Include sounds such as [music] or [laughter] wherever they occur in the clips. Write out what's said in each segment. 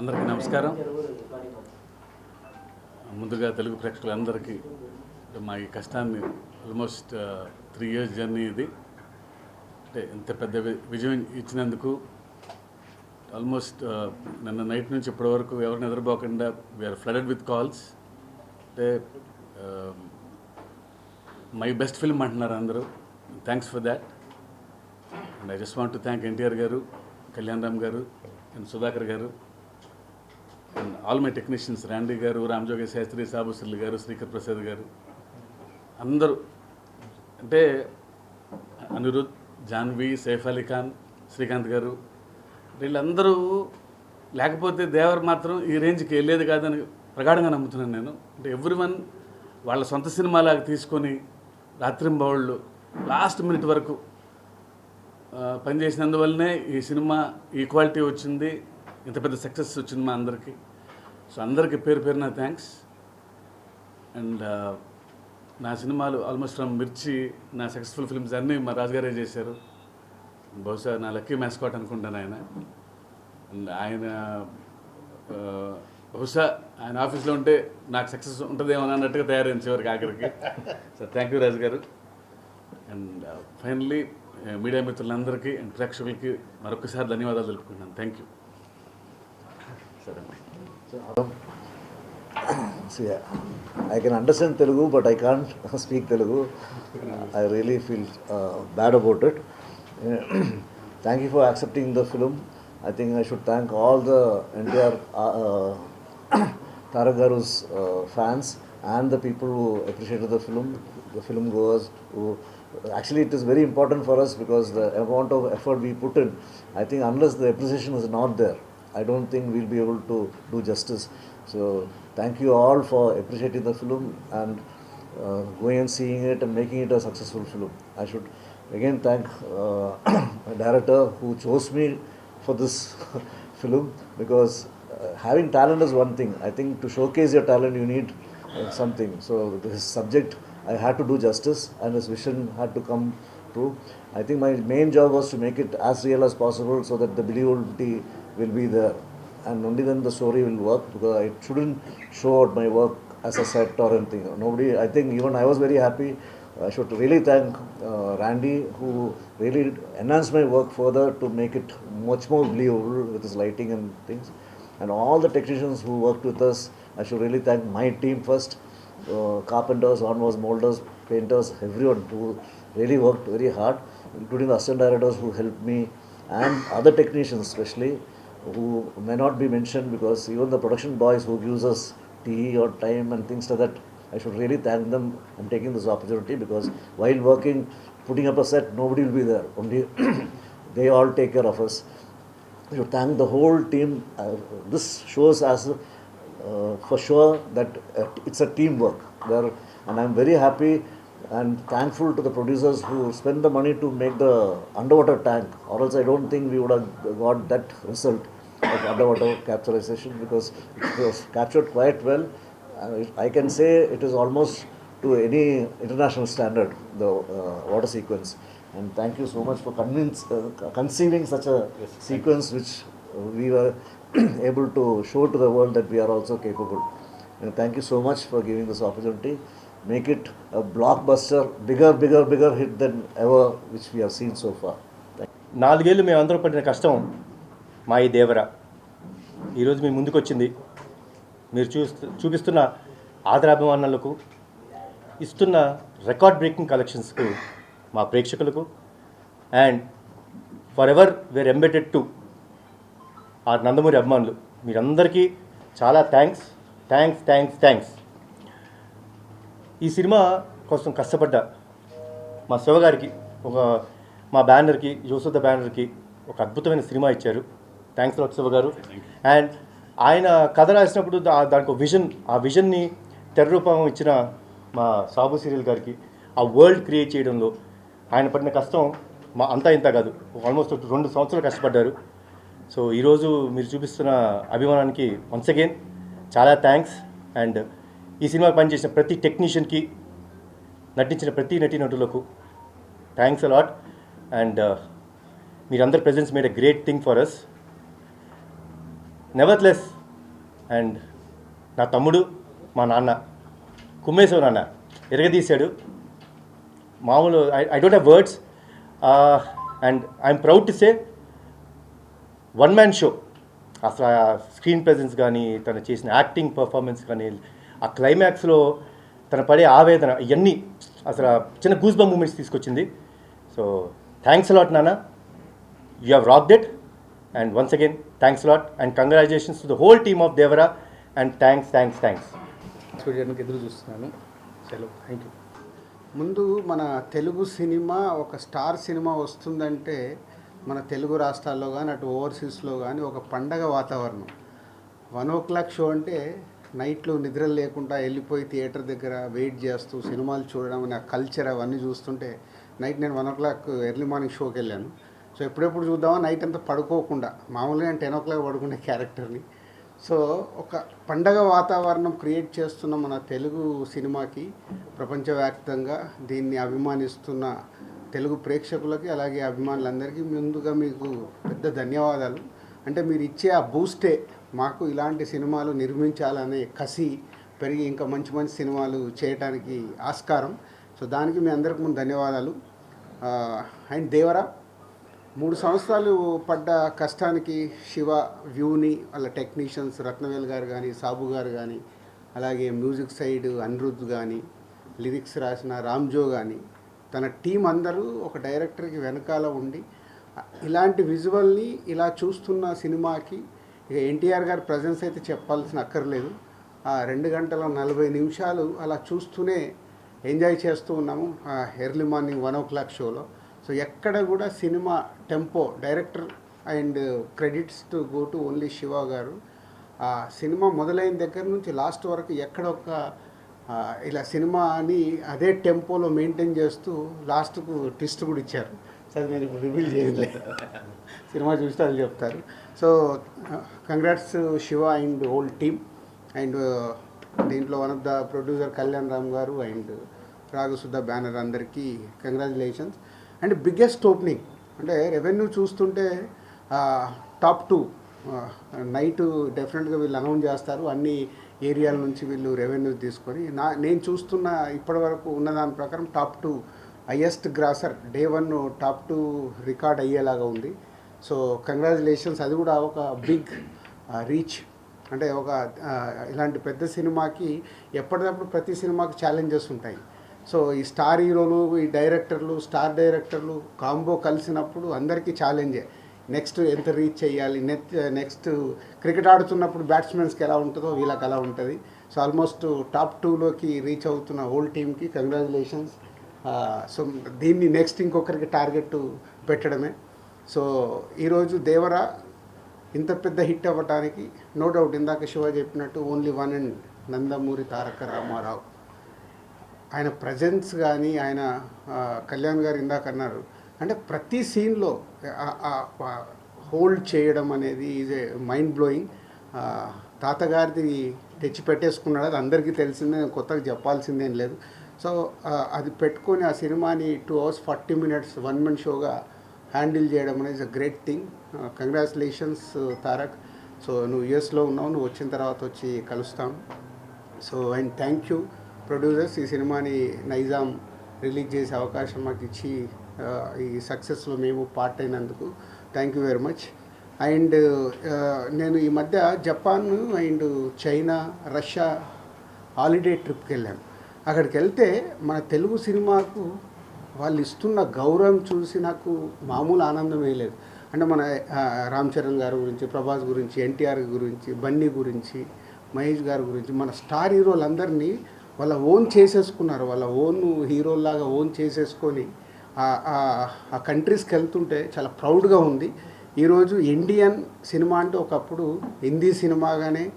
అందరికీ నమస్కారం. ముందుగా తెలుగు ప్రేక్షకులందరికీ మా ఈ కష్టాన్ని ఆల్మోస్ట్ త్రీ ఇయర్స్ జర్నీ ఇది. అంటే ఇంత పెద్ద విజయం ఇచ్చినందుకు ఆల్మోస్ట్ uh, నిన్న నైట్ నుంచి ఇప్పటి వరకు ఎవరిని ఎదురుపోకుండా వీఆర్ ఫ్లడెడ్ విత్ కాల్స్ అంటే మై బెస్ట్ ఫిల్మ్ అంటున్నారు అందరూ. Thanks for that and I just want to thank NTR garu Kalyan Ram garu and Sudhakar garu and all my technicians Randy garu Ramajogi Sastry సాబుశ్రీ గారు శ్రీకర్ ప్రసాద్ గారు అందరూ అంటే అనిరుద్ జాన్వి సైఫ్ అలీ ఖాన్ శ్రీకాంత్ గారు వీళ్ళందరూ లేకపోతే దేవర్ మాత్రం ఈ రేంజ్కి వెళ్ళేది కాదని ప్రగాఢంగా నమ్ముతున్నాను నేను. అంటే ఎవ్రీ వన్ వాళ్ళ సొంత సినిమాలాగా తీసుకొని రాత్రింబౌళ్ళు లాస్ట్ మినిట్ వరకు పనిచేసినందువల్లనే ఈ సినిమా ఈ క్వాలిటీ వచ్చింది. ఇంత పెద్ద సక్సెస్ వచ్చింది మా అందరికీ. సో అందరికీ పేరు పేరున థ్యాంక్స్ అండ్ నా సినిమాలు ఆల్మోస్ట్ ఫ్రమ్ మిర్చి నా సక్సెస్ఫుల్ ఫిల్మ్స్ అన్నీ మా రాజుగారే చేశారు. బహుశా నా లక్కీ మ్యాస్కాట్ అనుకుంటాను ఆయన అండ్ ఆయన బహుశా ఆయన ఆఫీస్లో ఉంటే నాకు సక్సెస్ ఉంటుందేమో అన్నట్టుగా తయారైంది చివరికి ఆఖరికి. So thank you Raju garu and finally media మిత్రులందరికీ అండ్ ప్రేక్షకులకి మరొకసారి ధన్యవాదాలు తెలుపుకుంటున్నాను. Thank you See, I can understand Telugu, but I can't [laughs] speak Telugu. I really feel uh, bad about it. [clears throat] thank you for accepting the film. I think I should thank all the entire uh, uh, [clears throat] Taragaru's uh, fans and the people who appreciated the film, the film goers who actually it is very important for us because the amount of effort we put in, I think unless the appreciation is not there, I don't think we'll be able to do justice. So thank you all for appreciating the film and uh, going and seeing it and making it a successful film. I should again thank uh, [coughs] director who chose me for this [laughs] film because uh, having talent is one thing. I think to showcase your talent, you need uh, something. So this subject, I had to do justice, and his vision had to come true. I think my main job was to make it as real as possible, so that the believability will be there, and only then the story will work. Because I shouldn't show out my work as a set or anything. Nobody. I think even I was very happy. I should really thank uh, Randy who really enhanced my work further to make it much more believable with his lighting and things. And all the technicians who worked with us, I should really thank my team first uh, carpenters, onwards, molders, painters, everyone who really worked very hard, including the assistant directors who helped me and other technicians especially who may not be mentioned because even the production boys who gives us tea or time and things like that, I should really thank them. I'm taking this opportunity because while working, putting up a set, nobody will be there. Only [clears throat] they all take care of us. I should thank the whole team. Uh, this shows us uh, for sure that uh, it's a teamwork. There, and I'm very happy and thankful to the producers who spent the money to make the underwater tank. Or else, I don't think we would have got that result of underwater capturization because it was captured quite well. Uh, I can say it is almost to any international standard the uh, water sequence. And thank you so much for convince, uh, conceiving such a sequence which we were [clears throat] able to show to the world that we are also capable. And thank you so much for giving this opportunity. Make it a blockbuster, bigger, bigger, bigger hit than ever which we have seen so far. నాలుగేళ్ళు మేమందరూ పడిన కష్టం మా ఈ దేవర ఈరోజు మీ ముందుకు వచ్చింది మీరు చూస్తూ చూపిస్తున్న ఆదరాభిమానులకు ఇస్తున్న రికార్డ్ బ్రేకింగ్ కలెక్షన్స్కు మా ప్రేక్షకులకు and forever we're embedded to ఆ నందమూరి అభిమానులు మీరందరికీ చాలా థ్యాంక్స్ థ్యాంక్స్ థ్యాంక్స్ థ్యాంక్స్ ఈ సినిమా కోసం కష్టపడ్డ. మా శివగారికి ఒక మా బ్యానర్కి యోసుద బ్యానర్కి ఒక అద్భుతమైన సినిమా ఇచ్చారు. థ్యాంక్స్ లాట్ శివ గారు. అండ్ ఆయన కథ రాసినప్పుడు దానికి ఒక విజన్ ఆ విజన్ని తెర రూపం ఇచ్చిన మా సాబు సీరియల్ గారికి ఆ వరల్డ్ క్రియేట్ చేయడంలో ఆయన పడిన కష్టం మా అంతా ఇంత కాదు. ఆల్మోస్ట్ రెండు సంవత్సరాలు కష్టపడ్డారు. సో ఈరోజు మీరు చూపిస్తున్న అభిమానానికి వన్స్ అగైన్ చాలా థ్యాంక్స్ అండ్ ఈ సినిమా పనిచేసిన ప్రతి టెక్నీషియన్కి నటించిన ప్రతి నటీనటులకు థ్యాంక్స్ అలాట్. అండ్ uh, మీరందరి presence made a great thing for us nevertheless and నా తమ్ముడు మా నాన్న కుమ్మేశ్వర నాన్న ఎరగదీశాడు. మామూలు I I don't have words and I'm proud to say one man show అసలు స్క్రీన్ ప్రెజెన్స్ కానీ తను చేసిన యాక్టింగ్ పర్ఫార్మెన్స్ కానీ ఆ క్లైమాక్స్లో తన పడే ఆవేదన ఇవన్నీ అసలు చిన్న గూస్ బమ్ మూమెంట్స్ తీసుకొచ్చింది సో థ్యాంక్స్ లాట్ నాన్న. You have rocked it and once again thanks lot and congratulations to the whole team of Devara and thanks thanks thanks చూడడానికి ఎదురు చూస్తున్నాను. సెలవు థ్యాంక్ యూ ముందు మన తెలుగు సినిమా ఒక స్టార్ సినిమా వస్తుందంటే మన తెలుగు రాష్ట్రాల్లో కానీ అటు ఓవర్సీస్లో కానీ ఒక పండగ వాతావరణం. వన్ ఓ క్లాక్ షో అంటే నైట్లో నిద్ర లేకుండా వెళ్ళిపోయి థియేటర్ దగ్గర వెయిట్ చేస్తూ సినిమాలు చూడడం అనే కల్చర్ అవన్నీ చూస్తుంటే నైట్ నేను one o'clock early morning షోకి వెళ్ళాను. సో ఎప్పుడెప్పుడు చూద్దామా నైట్ అంతా పడుకోకుండా మామూలుగా నేను టెన్ ఓ క్లాక్ పడుకునే క్యారెక్టర్ని సో ఒక పండగ వాతావరణం క్రియేట్ చేస్తున్న మన తెలుగు సినిమాకి ప్రపంచవ్యాప్తంగా దీన్ని అభిమానిస్తున్న తెలుగు ప్రేక్షకులకి అలాగే అభిమానులందరికీ ముందుగా మీకు పెద్ద ధన్యవాదాలు. అంటే మీరు ఇచ్చే ఆ బూస్టే మాకు ఇలాంటి సినిమాలు నిర్మించాలనే కసి పెరిగి ఇంకా మంచి మంచి సినిమాలు చేయటానికి ఆస్కారం. సో దానికి మీ అందరికి ముందు ధన్యవాదాలు. అండ్ దేవరా మూడు సంవత్సరాలు పడ్డ కష్టానికి శివ వ్యూని వాళ్ళ టెక్నీషియన్స్ రత్నవేల్ గారు కానీ సాబు గారు కానీ అలాగే మ్యూజిక్ సైడ్ అనిరుద్ధ్ కానీ లిరిక్స్ రాసిన రామ్జో కానీ తన టీం అందరూ ఒక డైరెక్టర్కి వెనకాల ఉండి ఇలాంటి విజువల్ని ఇలా చూస్తున్న సినిమాకి ఇక ఎన్టీఆర్ గారి ప్రజెన్స్ అయితే చెప్పాల్సిన అక్కర్లేదు. ఆ రెండు గంటల నలభై నిమిషాలు అలా చూస్తూనే ఎంజాయ్ చేస్తూ ఉన్నాము early morning one o'clock షోలో సో ఎక్కడ కూడా cinema tempo director and credits to go to only Shiva garu. ఆ సినిమా మొదలైన దగ్గర నుంచి లాస్ట్ వరకు ఎక్కడ ఒక ఇలా సినిమాని అదే టెంపోలో మెయింటైన్ చేస్తూ లాస్ట్కు ట్విస్ట్ కూడా ఇచ్చారు. సార్ నేను ఇప్పుడు రివీల్ చేయలే సినిమా చూస్తే వాళ్ళు చెప్తారు. So congrats Shiva and old team and దీంట్లో one of the producer Kalyan Ram garu and రాఘసుద్ధ banner అందరికీ కంగ్రాచులేషన్స్ అండ్ బిగ్గెస్ట్ ఓపెనింగ్ అంటే రెవెన్యూ చూస్తుంటే టాప్ టూ నైట్ డెఫినెట్గా వీళ్ళు అనౌన్స్ చేస్తారు. అన్ని ఏరియాల నుంచి వీళ్ళు రెవెన్యూ తీసుకొని నా నేను చూస్తున్న ఇప్పటివరకు ఉన్న దాని ప్రకారం top two highest grosser day one top two record అయ్యేలాగా ఉంది. సో కంగ్రాచులేషన్స్ అది కూడా ఒక బిగ్ రీచ్ అంటే ఒక ఇలాంటి పెద్ద సినిమాకి ఎప్పటికప్పుడు ప్రతి సినిమాకి ఛాలెంజెస్ ఉంటాయి. సో ఈ స్టార్ హీరోలు ఈ డైరెక్టర్లు స్టార్ డైరెక్టర్లు కాంబో కలిసినప్పుడు అందరికీ ఛాలెంజే నెక్స్ట్ ఎంత రీచ్ చేయాలి? నెక్స్ట్ నెక్స్ట్ క్రికెట్ ఆడుతున్నప్పుడు బ్యాట్స్మెన్స్కి ఎలా ఉంటుందో వీళ్ళకి అలా ఉంటుంది. సో ఆల్మోస్ట్ టాప్ టూలోకి రీచ్ అవుతున్న హోల్ టీమ్కి కంగ్రాచులేషన్స్ సో దీన్ని నెక్స్ట్ ఇంకొకరికి టార్గెట్ పెట్టడమే. సో ఈరోజు దేవరా ఇంత పెద్ద హిట్ అవ్వటానికి నో డౌట్ ఇందాక శివ చెప్పినట్టు only one and Nandamuri Taraka Rama Rao. ఆయన ప్రజెన్స్ కానీ ఆయన కళ్యాణ్ గారు ఇందాక అన్నారు. అంటే ప్రతి సీన్లో హోల్డ్ చేయడం అనేది ఈజ్ ఏ మైండ్ బ్లోయింగ్ తాతగారిది తెచ్చి పెట్టేసుకున్నాడు అది అందరికీ తెలిసిందే నేను కొత్తగా చెప్పాల్సిందేం లేదు. సో అది పెట్టుకొని ఆ సినిమాని two hours forty minutes one man షోగా handle చేయడం అనేది a great thing congratulations Tarak so నువ్వు యూఎస్లో ఉన్నావు నువ్వు వచ్చిన తర్వాత వచ్చి కలుస్తాం. So and thank you producers ఈ సినిమాని నైజాం రిలీజ్ చేసే అవకాశం మాకు ఇచ్చి ఈ సక్సెస్లో మేము పార్ట్ అయినందుకు thank you very much and నేను ఈ మధ్య Japan and China Russia holiday ట్రిప్కి వెళ్ళాను అక్కడికి వెళ్తే మన తెలుగు సినిమాకు వాళ్ళు ఇస్తున్న గౌరవం చూసి నాకు మామూలు ఆనందం లేదు. అంటే మన రామ్ చరణ్ గారి గురించి ప్రభాస్ గురించి ఎన్టీఆర్ గురించి బన్నీ గురించి మహేష్ గారి గురించి మన స్టార్ హీరోలందరినీ వాళ్ళ ఓన్ చేసేసుకున్నారు. వాళ్ళ ఓన్ హీరోల్లాగా ఓన్ చేసేసుకొని ఆ కంట్రీస్కి వెళ్తుంటే చాలా ప్రౌడ్గా ఉంది. ఈరోజు ఇండియన్ సినిమా అంటే ఒకప్పుడు హిందీ సినిమాగానే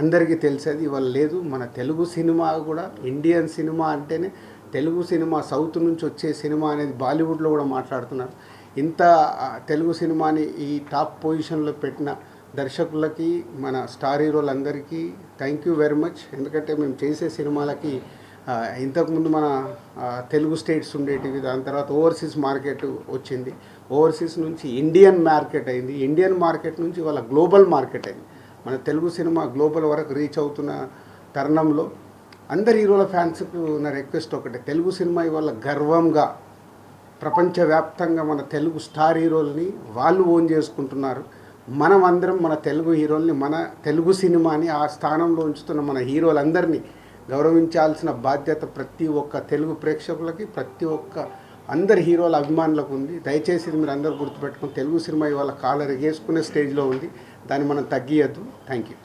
అందరికీ తెలిసేది ఇవాళ లేదు. మన తెలుగు సినిమా కూడా ఇండియన్ సినిమా అంటేనే తెలుగు సినిమా సౌత్ నుంచి వచ్చే సినిమా అనేది బాలీవుడ్లో కూడా మాట్లాడుతున్నారు. ఇంత తెలుగు సినిమాని ఈ టాప్ పొజిషన్లో పెట్టిన దర్శకులకి మన స్టార్ హీరోలందరికీ థ్యాంక్ యూ వెరీ మచ్ ఎందుకంటే మేము చేసే సినిమాలకి ఇంతకుముందు మన తెలుగు స్టేట్స్ ఉండేటివి దాని తర్వాత ఓవర్సీస్ మార్కెట్ వచ్చింది. ఓవర్సీస్ నుంచి ఇండియన్ మార్కెట్ అయింది. ఇండియన్ మార్కెట్ నుంచి వాళ్ళ గ్లోబల్ మార్కెట్ అయింది. మన తెలుగు సినిమా గ్లోబల్ వరకు రీచ్ అవుతున్న తరుణంలో అందరి హీరోల ఫ్యాన్స్కు ఉన్న రిక్వెస్ట్ ఒకటే. తెలుగు సినిమా ఇవాళ గర్వంగా ప్రపంచవ్యాప్తంగా మన తెలుగు స్టార్ హీరోల్ని వాళ్ళు ఓన్ చేసుకుంటున్నారు. మనం అందరం మన తెలుగు హీరోల్ని మన తెలుగు సినిమాని ఆ స్థానంలో ఉంచుతున్న మన హీరోలందరినీ గౌరవించాల్సిన బాధ్యత ప్రతి ఒక్క తెలుగు ప్రేక్షకులకి ప్రతి ఒక్క అందరి హీరోల అభిమానులకు ఉంది. దయచేసి మీరు అందరూ గుర్తుపెట్టుకుని తెలుగు సినిమా ఇవాళ కాలర్ ఎగేసుకునే స్టేజ్లో ఉంది. దాన్ని మనం తగ్గియద్దు. Thank you